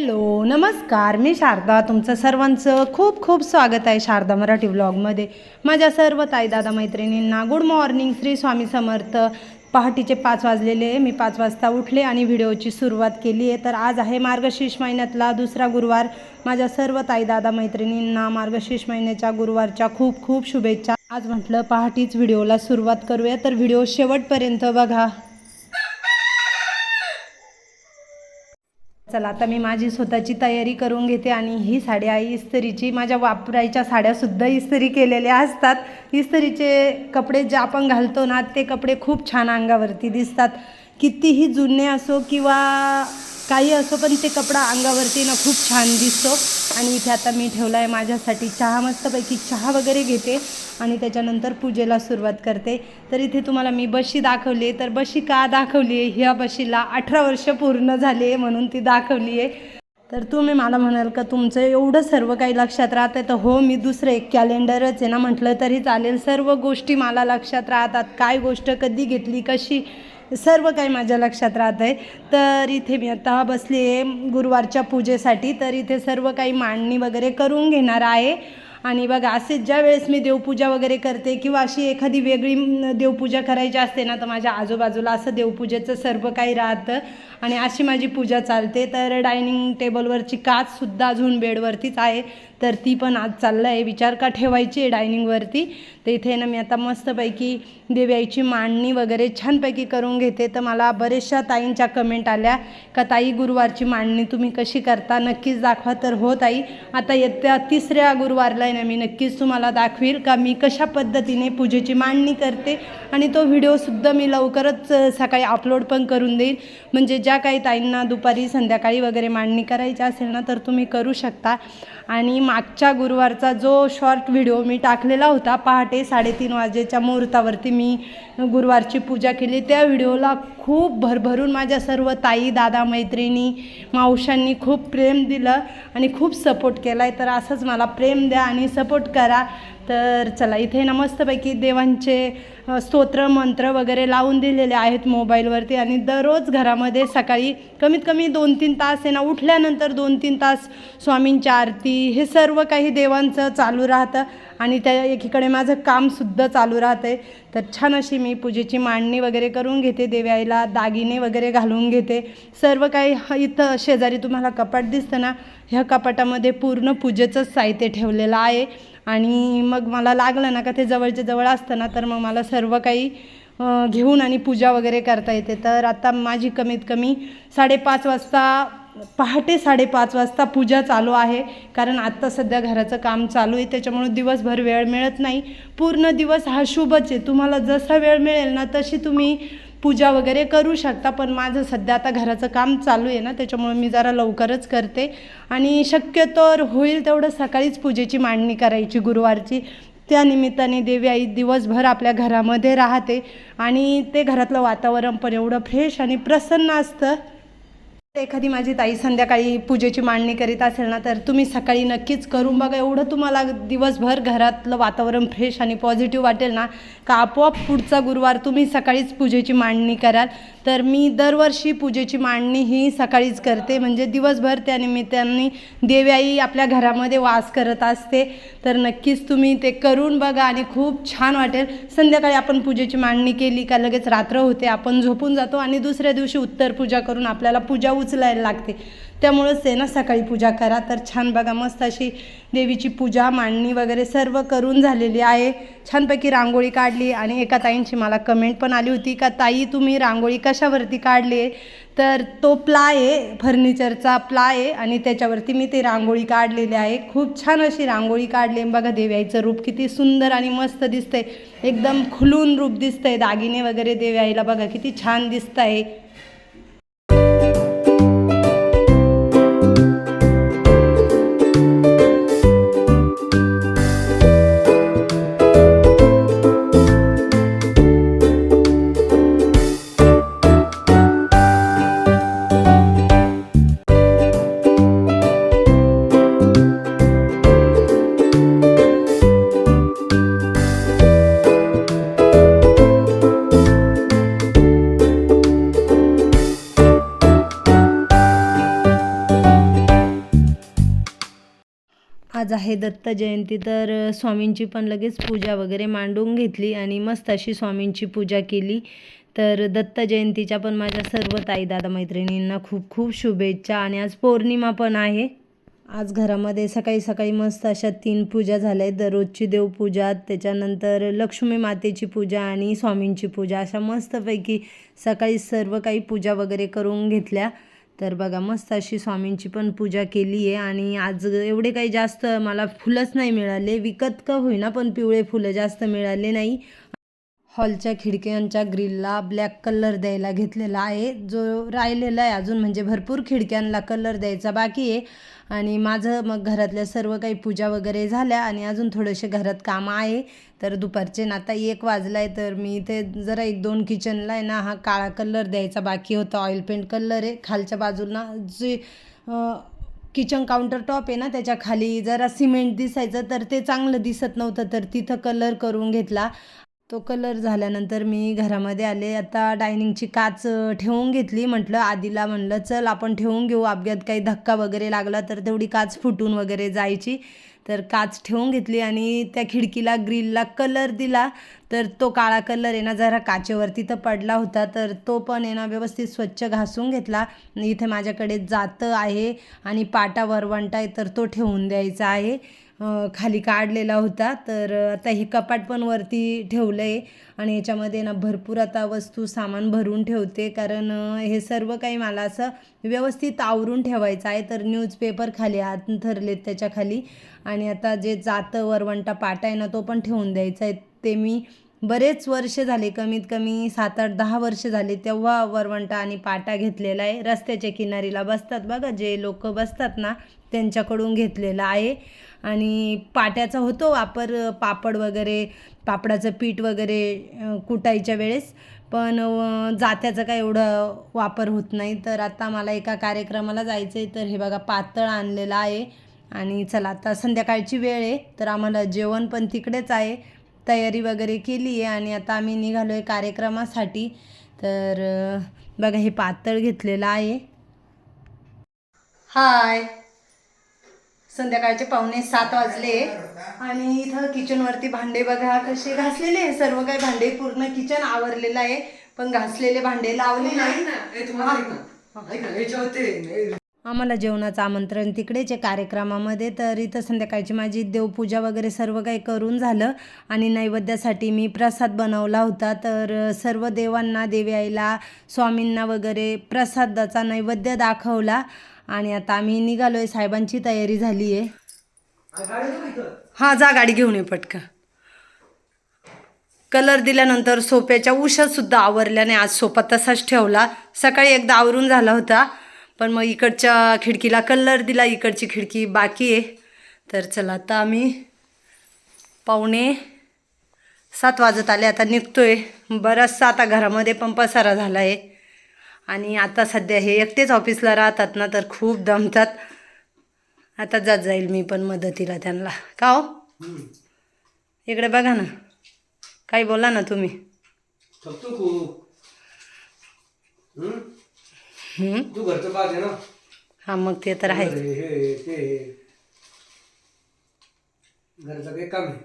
Hello नमस्कार. मी शारदा. तुमचं सर्वांचं खूप खूप स्वागत आहे शारदा मराठी व्लॉगमध्ये माझ्या सर्व ताई दादा मैत्रिणींना गुड मॉर्निंग श्री स्वामी समर्थ. पहाटेचे पाच वाजलेले मी पाच वाजता उठले आणि व्हिडिओची सुरुवात केली आहे. तर आज आहे मार्गशीर्ष महिन्यातला दुसरा गुरुवार. माझ्या सर्व ताई दादा मैत्रिणींना मार्गशीर्ष महिन्याच्या गुरुवारच्या खूप खूप शुभेच्छा. आज म्हटलं पहाटेच व्हिडिओला सुरुवात करूया. तर व्हिडिओ शेवटपर्यंत बघा. चला आता मी माझी स्वतःची तयारी करून घेते आणि ही साडी आहे इस्त्रीची माझ्या वापरायच्या साड्यासुद्धा इस्त्री केलेल्या असतात. इस्त्रीचे कपडे जे आपण घालतो ना ते कपडे खूप छान अंगावरती दिसतात. कितीही जुने असो किंवा काही असो पण ते कपडा अंगावरती ना खूप छान दिसतो. आणि इथे आता मी ठेवला आहे माझ्यासाठी चहा मस्तपैकी चहा वगैरे घेते आणि त्याच्यानंतर पूजेला सुरुवात करते. तर इथे तुम्हाला मी बशी दाखवली आहे. तर बशी का दाखवली आहे? ह्या बशीला अठरा वर्ष पूर्ण झाली आहे म्हणून ती दाखवली आहे. तर तुम्ही मला म्हणाल का तुमचं एवढं सर्व काही लक्षात राहतं तर हो मी दुसरं एक कॅलेंडरच आहे ना म्हटलं तरी चालेल. सर्व गोष्टी मला लक्षात राहतात. काय गोष्ट कधी घेतली कशी? सर्व काही माझ्या लक्षात राहत आहे तर इथे मी आता बसली आहे गुरुवारच्या पूजेसाठी. तर इथे सर्व काही मांडणी वगैरे करून घेणार आहे. आणि बघा असे ज्या वेळेस मी देवपूजा वगैरे करते किंवा अशी एखादी वेगळी देवपूजा करायची असते ना तर माझ्या आजूबाजूला असं देवपूजेचं सर्व काही राहतं. आणि अशी माझी पूजा चालते. तर डायनिंग टेबलवरची काचसुद्धा अजून बेडवरतीच आहे. तर ती पण आज चाललं आहे विचार का ठेवायची आहे डायनिंगवरती? तर इथे ना मी आता मस्तपैकी देव्याची मांडणी वगैरे छानपैकी करून घेते. तर मला बरेचशा ताईंच्या कमेंट आल्या का ताई गुरुवारची मांडणी तुम्ही कशी करता? नक्कीच दाखवा. तर हो ताई आता येत्या तिसऱ्या गुरुवारला आहे ना मी नक्कीच तुम्हाला दाखवील का मी कशा पद्धतीने पूजेची मांडणी करते. आणि तो व्हिडिओसुद्धा मी लवकरच सकाळी अपलोड पण करून देईल. म्हणजे ज्या काही ताईंना दुपारी संध्याकाळी वगैरे मांडणी करायची असेल ना तर तुम्ही करू शकता. आणि मागच्या गुरुवारचा जो शॉर्ट व्हिडिओ मी टाकलेला होता पहाटे साडेतीन वाजेच्या मुहूर्तावरती मी गुरुवारची पूजा केली. त्या व्हिडिओला खूप भरभरून माझ्या सर्व ताई दादा मैत्रिणी मावशांनी खूप प्रेम दिलं आणि खूप सपोर्ट केला आहे तर असंच मला प्रेम द्या आणि सपोर्ट करा. तर चला इथे ना मस्तपैकी देवांचे स्तोत्र मंत्र वगैरे लावून दिलेले आहेत मोबाईलवरती आणि दररोज घरामध्ये सकाळी कमीत कमी दोन तीन तास आहे ना उठल्यानंतर दोन तीन तास स्वामींची आरती हे सर्व काही देवांचं चालू राहतं आणि त्या एकीकडे माझं कामसुद्धा चालू राहतं आहे तर छान अशी मी पूजेची मांडणी वगैरे करून घेते देव्याईला दागिने वगैरे घालून घेते. सर्व काही इथं शेजारी तुम्हाला कपाट दिसतं ना ह्या कपाटामध्ये पूर्ण पूजेचंच साहित्य ठेवलेलं आहे. आणि मग मला लागलं ना का ते जवळच्या जवळ असतं ना तर मग मला सर्व काही घेऊन आणि पूजा वगैरे करता येते. तर आता माझी कमीत कमी साडेपाच वाजता पहाटे साडेपाच वाजता पूजा चालू आहे. कारण आत्ता सध्या घराचं काम चालू आहे त्याच्यामुळं दिवसभर वेळ मिळत नाही. पूर्ण दिवस हा शुभच आहे. तुम्हाला जसा वेळ मिळेल ना तशी तुम्ही पूजा वगैरे करू शकता पण माझं सध्या आता घराचं काम चालू आहे ना त्याच्यामुळे मी जरा लवकरच करते. आणि शक्यतोवर होईल तेवढं सकाळीच पूजेची मांडणी करायची गुरुवारची. त्या निमित्ताने देवी आई दिवसभर आपल्या घरामध्ये राहते. आणि ते घरातलं वातावरण पण एवढं फ्रेश आणि प्रसन्न असतं. एखादी माझी ताई संध्याकाळी पूजेची मांडणी करीत असेल ना तर तुम्ही सकाळी नक्कीच करून बघा. एवढं तुम्हाला दिवसभर घरातलं वातावरण फ्रेश आणि पॉझिटिव्ह वाटेल ना का आपोआप पुढचा गुरुवार तुम्ही सकाळीच पूजेची मांडणी कराल. तर मी दरवर्षी पूजेची मांडणी ही सकाळीच करते. म्हणजे दिवसभर त्या निमित्ताने देव्याई आपल्या घरामध्ये वास करत असते. तर नक्कीच तुम्ही ते करून बघा आणि खूप छान वाटेल. संध्याकाळी आपण पूजेची मांडणी केली का लगेच रात्र होते आपण झोपून जातो आणि दुसऱ्या दिवशी उत्तर पूजा करून आपल्याला पूजा उचलायला लागते. त्यामुळंच आहे ना सकाळी पूजा करा. तर छान बघा मस्त अशी देवीची पूजा मांडणी वगैरे सर्व करून झालेली आहे. छानपैकी रांगोळी काढली आणि एका ताईंची मला कमेंट पण आली होती का ताई तुम्ही रांगोळी कशावरती काढली आहे? तर तो प्लाय आहे फर्निचरचा प्लाय आहे आणि त्याच्यावरती मी ते रांगोळी काढलेली आहे. खूप छान अशी रांगोळी काढली आहे. बघा देव्याईचं रूप किती सुंदर आणि मस्त दिसतंय. एकदम खुलून रूप दिसतंय. दागिने वगैरे देव्याईला बघा किती छान दिसत आज आहे दत्त जयंती तर स्वामींची पण लगेच पूजा वगैरे मांडून घेतली आणि मस्त अशी स्वामींची पूजा केली. तर दत्त जयंतीच्या पण माझ्या सर्व ताई दादा मैत्रिणींना खूप खूप शुभेच्छा आणि आज पौर्णिमा पण आहे. आज घरामध्ये सकाळी सकाळी मस्त अशा तीन पूजा झाल्या. आहेत दररोजची देवपूजा त्याच्यानंतर लक्ष्मी मातेची पूजा आणि स्वामींची पूजा अशा मस्तपैकी सकाळी सर्व काही पूजा वगैरे करून घेतल्या. तर बघा मस्त अशी स्वामींची पण पूजा केली आहे आणि आज एवढे काही जास्त मला फुलंच नाही मिळाले. विकत का होईना पण पिवळे फुलं जास्त मिळाले नाही. हॉलच्या खिडक्यांच्या ग्रिलला ब्लॅक कलर द्यायला घेतलेला आहे. जो राहिलेला आहे अजून म्हणजे भरपूर खिडक्यांना कलर द्यायचा बाकी आहे. आणि माझं मग घरातल्या सर्व काही पूजा वगैरे झाल्या आणि अजून थोडेसे घरात कामं आहे. तर दुपारचे ना आता एक वाजला आहे तर मी इथे जरा एक दोन किचनला आहे ना हा काळा कलर द्यायचा बाकी होता. ऑइल पेंट कलर आहे. खालच्या बाजूला जे किचन काउंटर टॉप आहे ना त्याच्याखाली जरा सिमेंट दिसायचं तर ते चांगलं दिसत नव्हतं तर तिथं कलर करून घेतला. तो कलर झाल्यानंतर मी घरामध्ये आले. आता डायनिंगची काच ठेवून घेतली. म्हटलं आधीला म्हणलं चल आपण ठेवून घेऊ. अपघात काही धक्का वगैरे लागला तर तेवढी काच फुटून वगैरे जायची. तर काच ठेवून घेतली आणि त्या खिडकीला ग्रिलला कलर दिला. तर तो काळा कलर आहे ना जरा काचेवरती तर पडला होता. तर तो पण आहे ना व्यवस्थित स्वच्छ घासून घेतला. इथे माझ्याकडे जातं आहे आणि पाटा वरवंटा आहे तर तो ठेवून द्यायचा आहे. खाली काढलेला होता. तर आता हे कपाट पण वरती ठेवलं आहे आणि याच्यामध्ये ना भरपूर आता वस्तू सामान भरून ठेवते. कारण हे सर्व काही मला असं व्यवस्थित आवरून ठेवायचं आहे. तर न्यूजपेपर खाली अंथरलेत त्याच्याखाली. आणि आता जे जातं वरवंटा पाटा आहे ना तो पण ठेवून द्यायचा आहे. ते मी बरेच वर्ष झाले कमीत कमी सात आठ दहा वर्ष झाले तेव्हा वरवंटा आणि पाटा घेतलेला आहे. रस्त्याच्या किनारीला बसतात बघा जे लोक बसतात ना त्यांच्याकडून घेतलेला आहे. आणि पाट्याचा होतो वापर पापड वगैरे पापडाचं पीठ वगैरे कुटायच्या वेळेस. पण जात्याचा काय एवढं वापर होत नाही. तर आता मला एका कार्यक्रमाला जायचं आहे तर हे बघा पातळ आणलेलं आहे. आणि चला आता संध्याकाळची वेळ आहे तर आम्हाला जेवण पण तिकडेच आहे. तयारी वगैरे केली आहे आणि आता आम्ही निघालो आहे कार्यक्रमासाठी. तर बघा हे पातळ घेतलेलं आहे. हाय. संध्याकाळचे पावणे सात वाजले. आणि इथं किचनवरती भांडे बघा कसे घासलेले आहे सर्व काही भांडे पूर्ण किचन आवरलेलं आहे. पण घासलेले भांडे लावले नाही आम्हाला जेवणाचं आमंत्रण तिकडेच आहे कार्यक्रमामध्ये. तर इथं संध्याकाळची माझी देवपूजा वगैरे सर्व काही करून झालं आणि नैवेद्यासाठी मी प्रसाद बनवला होता. तर सर्व देवांना देवी आईला स्वामींना वगैरे प्रसादाचा नैवेद्य दाखवला आणि आता आम्ही निघालो आहे साहेबांची तयारी झाली आहे हां जा गाडी घेऊन ये पटकन. कलर दिल्यानंतर सोप्याच्या उशासुद्धा आवरल्याने आज सोपा तसाच ठेवला. सकाळी एकदा आवरून झाला होता. पण मग इकडच्या खिडकीला कलर दिला इकडची खिडकी बाकी आहे. तर चला आता आम्ही पाहुणे सात वाजत आले आता निघतो आहे बराचसा आता घरामध्ये पण पसारा झाला आहे आणि आता सध्या हे एकटेच ऑफिसला राहतात ना तर खूप दमतात. आता जात जाईल मी पण मदतीला त्यांना. का हो? इकडे बघा ना. काही बोला ना तुम्ही. हम्म? हं? तू घरचं पाहते ना हा मग ते तर आहे हे हे ते घरचं काही काम आहे